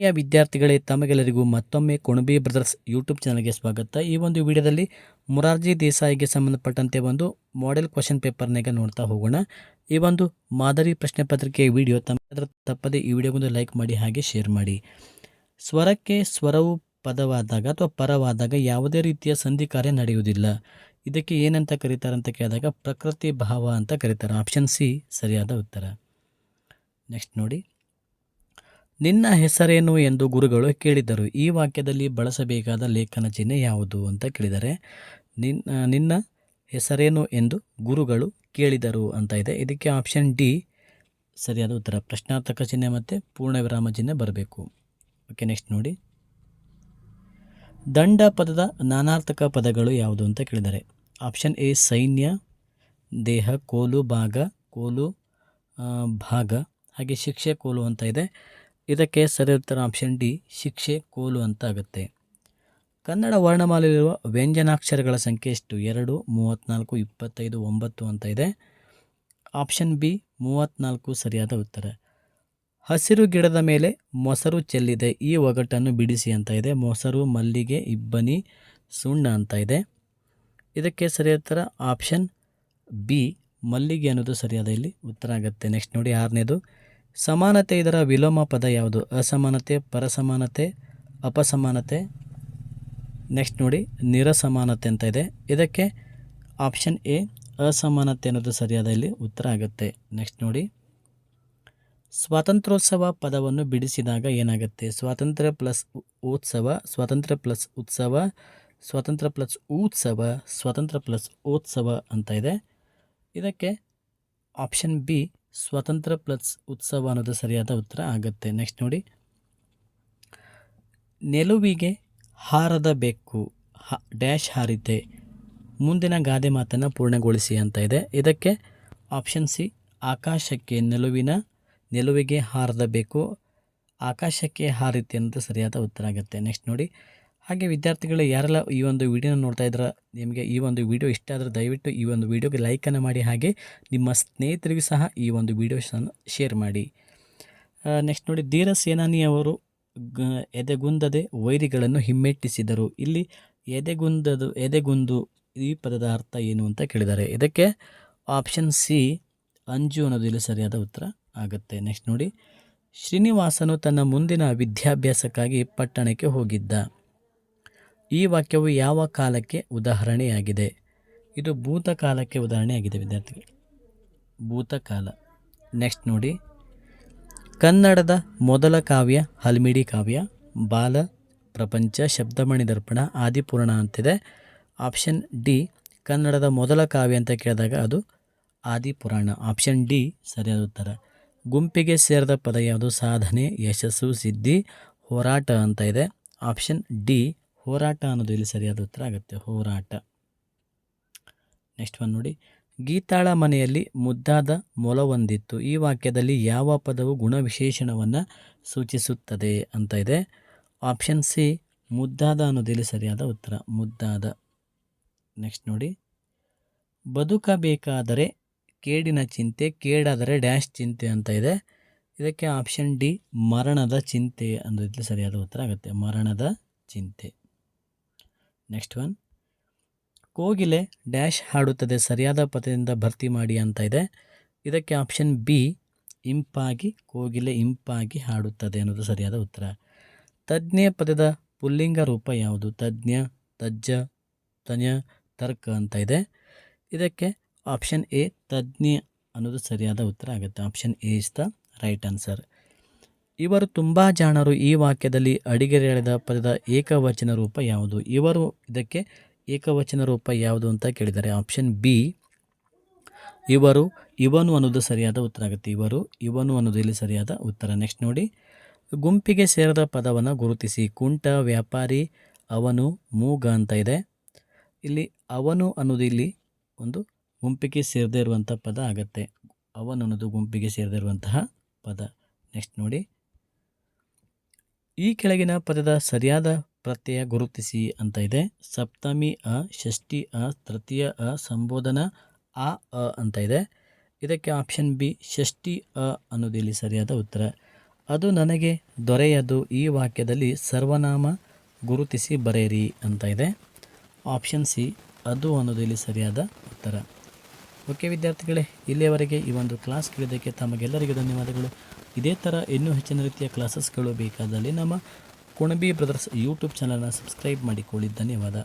ಪ್ರಿಯ ವಿದ್ಯಾರ್ಥಿಗಳೇ, ತಮಗೆಲ್ಲರಿಗೂ ಮತ್ತೊಮ್ಮೆ ಕುಣಬಿ ಬ್ರದರ್ಸ್ ಯೂಟ್ಯೂಬ್ ಚಾನಲ್ಗೆ ಸ್ವಾಗತ. ಈ ಒಂದು ವಿಡಿಯೋದಲ್ಲಿ ಮೊರಾರ್ಜಿ ದೇಸಾಯಿಗೆ ಸಂಬಂಧಪಟ್ಟಂತೆ ಒಂದು ಮಾಡೆಲ್ ಕ್ವಶನ್ ಪೇಪರ್ನಾಗ ನೋಡ್ತಾ ಹೋಗೋಣ. ಈ ಒಂದು ಮಾದರಿ ಪ್ರಶ್ನೆ ಪತ್ರಿಕೆಯ ವಿಡಿಯೋ ತಮ್ಮ ತಪ್ಪದೆ ಈ ವಿಡಿಯೋಗೊಂದು ಲೈಕ್ ಮಾಡಿ, ಹಾಗೆ ಶೇರ್ ಮಾಡಿ. ಸ್ವರಕ್ಕೆ ಸ್ವರವು ಪದವಾದಾಗ ಅಥವಾ ಪರವಾದಾಗ ಯಾವುದೇ ರೀತಿಯ ಸಂಧಿ ಕಾರ್ಯ ನಡೆಯುವುದಿಲ್ಲ. ಇದಕ್ಕೆ ಏನಂತ ಕರೀತಾರೆ ಅಂತ ಕೇಳಿದಾಗ ಪ್ರಕೃತಿ ಭಾವ ಅಂತ ಕರೀತಾರೆ. ಆಪ್ಷನ್ ಸಿ ಸರಿಯಾದ ಉತ್ತರ. ನೆಕ್ಸ್ಟ್ ನೋಡಿ. ನಿನ್ನ ಹೆಸರೇನು ಎಂದು ಗುರುಗಳು ಕೇಳಿದರು. ಈ ವಾಕ್ಯದಲ್ಲಿ ಬಳಸಬೇಕಾದ ಲೇಖನ ಚಿಹ್ನೆ ಯಾವುದು ಅಂತ ಕೇಳಿದರೆ ನಿನ್ನ ನಿನ್ನ ಹೆಸರೇನು ಎಂದು ಗುರುಗಳು ಕೇಳಿದರು ಅಂತ ಇದೆ. ಇದಕ್ಕೆ ಆಪ್ಷನ್ ಡಿ ಸರಿಯಾದ ಉತ್ತರ. ಪ್ರಶ್ನಾರ್ಥಕ ಚಿಹ್ನೆ ಮತ್ತು ಪೂರ್ಣ ವಿರಾಮ ಚಿಹ್ನೆ ಬರಬೇಕು. ಓಕೆ ನೆಕ್ಸ್ಟ್ ನೋಡಿ. ದಂಡ ಪದದ ನಾನಾರ್ಥಕ ಪದಗಳು ಯಾವುದು ಅಂತ ಕೇಳಿದರೆ ಆಪ್ಷನ್ ಎ ಸೈನ್ಯ, ದೇಹ, ಕೋಲು, ಭಾಗ ಕೋಲು ಭಾಗ, ಹಾಗೆ ಶಿಕ್ಷೆ, ಕೋಲು ಅಂತ ಇದೆ. ಇದಕ್ಕೆ ಸರಿ ಉತ್ತರ ಆಪ್ಷನ್ ಡಿ ಶಿಕ್ಷೆ ಕೋಲು ಅಂತ ಆಗುತ್ತೆ ಕನ್ನಡ ವರ್ಣಮಾಲೆಯಲ್ಲಿರುವ ವ್ಯಂಜನಾಕ್ಷರಗಳ ಸಂಖ್ಯೆ ಎಷ್ಟು? ಎರಡು ಮೂವತ್ತ್ನಾಲ್ಕು ಇಪ್ಪತ್ತೈದು, ಒಂಬತ್ತು ಅಂತ ಇದೆ. ಆಪ್ಷನ್ ಬಿ ಮೂವತ್ತ್ನಾಲ್ಕು ಸರಿಯಾದ ಉತ್ತರ. ಹಸಿರು ಗಿಡದ ಮೇಲೆ ಮೊಸರು ಚೆಲ್ಲಿದೆ. ಈ ಒಗಟನ್ನು ಬಿಡಿಸಿ ಅಂತ ಇದೆ. ಮೊಸರು, ಮಲ್ಲಿಗೆ, ಇಬ್ಬನಿ, ಸುಣ್ಣ ಅಂತ ಇದೆ. ಇದಕ್ಕೆ ಸರಿಯಾದ ಉತ್ತರ ಆಪ್ಷನ್ ಬಿ ಮಲ್ಲಿಗೆ ಅನ್ನೋದು ಸರಿಯಾದ ಇಲ್ಲಿ ಉತ್ತರ ಆಗುತ್ತೆ. ನೆಕ್ಸ್ಟ್ ನೋಡಿ ಆರನೇದು. ಸಮಾನತೆ ಇದರ ವಿಲೋಮ ಪದ ಯಾವುದು? ಅಸಮಾನತೆ, ಪರಸಮಾನತೆ, ಅಪಸಮಾನತೆ. ನೆಕ್ಸ್ಟ್ ನೋಡಿ, ನಿರಸಮಾನತೆ ಅಂತ ಇದೆ. ಇದಕ್ಕೆ ಆಪ್ಷನ್ ಎ ಅಸಮಾನತೆ ಅನ್ನೋದು ಸರಿಯಾದ ಇಲ್ಲಿ ಉತ್ತರ ಆಗುತ್ತೆ. ನೆಕ್ಸ್ಟ್ ನೋಡಿ. ಸ್ವಾತಂತ್ರ್ಯೋತ್ಸವ ಪದವನ್ನು ಬಿಡಿಸಿದಾಗ ಏನಾಗುತ್ತೆ? ಸ್ವಾತಂತ್ರ್ಯ ಪ್ಲಸ್ ಉತ್ಸವ, ಸ್ವಾತಂತ್ರ್ಯ ಪ್ಲಸ್ ಉತ್ಸವ, ಸ್ವಾತಂತ್ರ್ಯ ಪ್ಲಸ್ ಉತ್ಸವ, ಸ್ವಾತಂತ್ರ್ಯ ಪ್ಲಸ್ ಉತ್ಸವ ಅಂತ ಇದೆ. ಇದಕ್ಕೆ ಆಪ್ಷನ್ ಬಿ ಸ್ವಾತಂತ್ರ್ಯ ಪ್ಲಸ್ ಉತ್ಸವ ಅನ್ನೋದು ಸರಿಯಾದ ಉತ್ತರ ಆಗುತ್ತೆ. ನೆಕ್ಸ್ಟ್ ನೋಡಿ. ನೆಲುವಿಗೆ ಹಾರದ ಬೆಕ್ಕು, ಹ, ಡ್ಯಾಶ್ ಹಾರಿತೆ ಮುಂದಿನ ಗಾದೆ ಮಾತನ್ನು ಪೂರ್ಣಗೊಳಿಸಿ ಅಂತ ಇದೆ. ಇದಕ್ಕೆ ಆಪ್ಷನ್ ಸಿ ಆಕಾಶಕ್ಕೆ ನೆಲುವಿನ, ನೆಲುವಿಗೆ ಹಾರದ ಬೇಕು ಆಕಾಶಕ್ಕೆ ಹಾರಿತೆ ಅಂತ ಸರಿಯಾದ ಉತ್ತರ ಆಗುತ್ತೆ. ನೆಕ್ಸ್ಟ್ ನೋಡಿ. ಹಾಗೆ ವಿದ್ಯಾರ್ಥಿಗಳು, ಯಾರೆಲ್ಲ ಈ ಒಂದು ವಿಡಿಯೋನ ನೋಡ್ತಾ ಇದ್ರೆ, ನಿಮಗೆ ಈ ಒಂದು ವಿಡಿಯೋ ಇಷ್ಟ ಆದರೆ ದಯವಿಟ್ಟು ಈ ಒಂದು ವಿಡಿಯೋಗೆ ಲೈಕನ್ನು ಮಾಡಿ, ಹಾಗೆ ನಿಮ್ಮ ಸ್ನೇಹಿತರಿಗೂ ಸಹ ಈ ಒಂದು ವಿಡಿಯೋಸನ್ನು ಶೇರ್ ಮಾಡಿ. ನೆಕ್ಸ್ಟ್ ನೋಡಿ, ಧೀರ ಸೇನಾನಿಯವರು ಅವರು ಎದೆಗುಂದದೆ ವೈರಿಗಳನ್ನು ಹಿಮ್ಮೆಟ್ಟಿಸಿದರು. ಇಲ್ಲಿ ಎದೆಗುಂದದು, ಎದೆಗುಂದು ಈ ಪದದ ಅರ್ಥ ಏನು ಅಂತ ಕೇಳಿದ್ದಾರೆ. ಇದಕ್ಕೆ ಆಪ್ಷನ್ ಸಿ ಅಂಜು ಅನ್ನೋದು ಇಲ್ಲಿ ಸರಿಯಾದ ಉತ್ತರ ಆಗುತ್ತೆ. ನೆಕ್ಸ್ಟ್ ನೋಡಿ, ಶ್ರೀನಿವಾಸನು ತನ್ನ ಮುಂದಿನ ವಿದ್ಯಾಭ್ಯಾಸಕ್ಕಾಗಿ ಪಟ್ಟಣಕ್ಕೆ ಹೋಗಿದ್ದ. ಈ ವಾಕ್ಯವು ಯಾವ ಕಾಲಕ್ಕೆ ಉದಾಹರಣೆಯಾಗಿದೆ? ಇದು ಭೂತಕಾಲಕ್ಕೆ ಉದಾಹರಣೆಯಾಗಿದೆ, ವಿದ್ಯಾರ್ಥಿಗಳು. ಭೂತಕಾಲ ನೆಕ್ಸ್ಟ್ ನೋಡಿ. ಕನ್ನಡದ ಮೊದಲ ಕಾವ್ಯ, ಹಲ್ಮಿಡಿ ಕಾವ್ಯ, ಬಾಲ, ಪ್ರಪಂಚ ಶಬ್ದಮಣಿ ದರ್ಪಣ ಆದಿಪುರಾಣ ಅಂತಿದೆ. ಆಪ್ಷನ್ ಡಿ ಕನ್ನಡದ ಮೊದಲ ಕಾವ್ಯ ಅಂತ ಕೇಳಿದಾಗ ಅದು ಆದಿಪುರಾಣ ಆಪ್ಷನ್ ಡಿ ಸರಿಯಾದ ಉತ್ತರ. ಗುಂಪಿಗೆ ಸೇರಿದ ಪದ ಯಾವುದು? ಸಾಧನೆ, ಯಶಸ್ಸು, ಸಿದ್ಧಿ, ಹೋರಾಟ ಅಂತ ಇದೆ. ಆಪ್ಷನ್ ಡಿ ಹೋರಾಟ ಅನ್ನೋದು ಇಲ್ಲಿ ಸರಿಯಾದ ಉತ್ತರ ಆಗುತ್ತೆ? ಹೋರಾಟ. ನೆಕ್ಸ್ಟ್ ಒನ್ ನೋಡಿ. ಗೀತಾಳ ಮನೆಯಲ್ಲಿ ಮುದ್ದಾದ ಮೊಲವೊಂದಿತ್ತು. ಈ ವಾಕ್ಯದಲ್ಲಿ ಯಾವ ಪದವು ಗುಣವಿಶೇಷಣವನ್ನು ಸೂಚಿಸುತ್ತದೆ ಅಂತ ಇದೆ. ಆಪ್ಷನ್ ಸಿ ಮುದ್ದಾದ ಅನ್ನೋದು ಇಲ್ಲಿ ಸರಿಯಾದ ಉತ್ತರ? ಮುದ್ದಾದ. ನೆಕ್ಸ್ಟ್ ನೋಡಿ. ಬದುಕಬೇಕಾದರೆ ಕೇಡಿನ ಚಿಂತೆ, ಕೇಡಾದರೆ ಡ್ಯಾಶ್ ಚಿಂತೆ ಅಂತ ಇದೆ. ಇದಕ್ಕೆ ಆಪ್ಷನ್ ಡಿ ಮರಣದ ಚಿಂತೆ ಅನ್ನೋದು ಸರಿಯಾದ ಉತ್ತರ ಆಗುತ್ತೆ? ಮರಣದ ಚಿಂತೆ. ನೆಕ್ಸ್ಟ್ ಒನ್ ಕೋಗಿಲೆ ಡ್ಯಾಶ್ ಹಾಡುತ್ತದೆ. ಸರಿಯಾದ ಪದದಿಂದ ಭರ್ತಿ ಮಾಡಿ ಅಂತ ಇದೆ. ಇದಕ್ಕೆ ಆಪ್ಷನ್ ಬಿ ಇಂಪಾಗಿ, ಕೋಗಿಲೆ ಇಂಪಾಗಿ ಹಾಡುತ್ತದೆ ಅನ್ನೋದು ಸರಿಯಾದ ಉತ್ತರ. ತಜ್ಞ ಪದದ ಪುಲ್ಲಿಂಗ ರೂಪ ಯಾವುದು? ತಜ್ಞ, ತಜ್ಜ ತಜ್ಞ ತರ್ಕ ಅಂತ ಇದೆ. ಇದಕ್ಕೆ ಆಪ್ಷನ್ ಎ ತಜ್ಞ ಅನ್ನೋದು ಸರಿಯಾದ ಉತ್ತರ ಆಗುತ್ತೆ. Option A is the right answer ಇವರು ತುಂಬ ಜಾಣರು. ಈ ವಾಕ್ಯದಲ್ಲಿ ಅಡಿಗೆರೆಳೆದ ಪದದ ಏಕವಚನ ರೂಪ ಯಾವುದು? ಇವರು ಇದಕ್ಕೆ ಏಕವಚನ ರೂಪ ಯಾವುದು ಅಂತ ಕೇಳಿದ್ದಾರೆ. ಆಪ್ಷನ್ ಬಿ, ಇವರು, ಇವನು ಅನ್ನೋದು ಸರಿಯಾದ ಉತ್ತರ ಆಗುತ್ತೆ. ಇವರು, ಇವನು ಅನ್ನೋದು ಇಲ್ಲಿ ಸರಿಯಾದ ಉತ್ತರ. ನೆಕ್ಸ್ಟ್ ನೋಡಿ. ಗುಂಪಿಗೆ ಸೇರಿದ ಪದವನ್ನು ಗುರುತಿಸಿ. ಕುಂಟ, ವ್ಯಾಪಾರಿ, ಅವನು, ಮೂಗ ಅಂತ ಇದೆ. ಇಲ್ಲಿ ಅವನು ಅನ್ನೋದು ಇಲ್ಲಿ ಒಂದು ಗುಂಪಿಗೆ ಸೇರದೇ ಇರುವಂಥ ಪದ ಆಗುತ್ತೆ. ಅವನು ಅನ್ನೋದು ಗುಂಪಿಗೆ ಸೇರದೇ ಇರುವಂತಹ ಪದ. ನೆಕ್ಸ್ಟ್ ನೋಡಿ. ಈ ಕೆಳಗಿನ ಪದದ ಸರಿಯಾದ ಪ್ರತ್ಯಯ ಗುರುತಿಸಿ ಅಂತ ಇದೆ. ಸಪ್ತಮಿ ಅ, ಷಷ್ಠಿ ಅ, ತೃತೀಯ ಅ, ಸಂಬೋಧನ ಆ ಅ ಅಂತ ಇದೆ. ಇದಕ್ಕೆ ಆಪ್ಷನ್ ಬಿ, ಷಷ್ಠಿ ಅ ಅನ್ನೋದು ಇಲ್ಲಿ ಸರಿಯಾದ ಉತ್ತರ. ಅದು ನನಗೆ ದೊರೆಯದು ಈ ವಾಕ್ಯದಲ್ಲಿ ಸರ್ವನಾಮ ಗುರುತಿಸಿ ಬರೆಯಿರಿ ಅಂತ ಇದೆ. ಆಪ್ಷನ್ ಸಿ, ಅದು ಅನ್ನೋದು ಇಲ್ಲಿ ಸರಿಯಾದ ಉತ್ತರ. ಓಕೆ ವಿದ್ಯಾರ್ಥಿಗಳೇ, ಇಲ್ಲಿಯವರೆಗೆ ಈ ಒಂದು ಕ್ಲಾಸ್ ಕೇಳಿದ್ದಕ್ಕೆ ತಮಗೆಲ್ಲರಿಗೂ ಧನ್ಯವಾದಗಳು. ಇದೇ ಥರ ಇನ್ನೂ ಹೆಚ್ಚಿನ ರೀತಿಯ ಕ್ಲಾಸಸ್ಗಳು ಬೇಕಾದಲ್ಲಿ ನಮ್ಮ ಕುಣಬಿ ಬ್ರದರ್ಸ್ ಯೂಟ್ಯೂಬ್ ಚಾನಲ್ನ ಸಬ್ಸ್ಕ್ರೈಬ್ ಮಾಡಿಕೊಳ್ಳಿ. ಧನ್ಯವಾದ.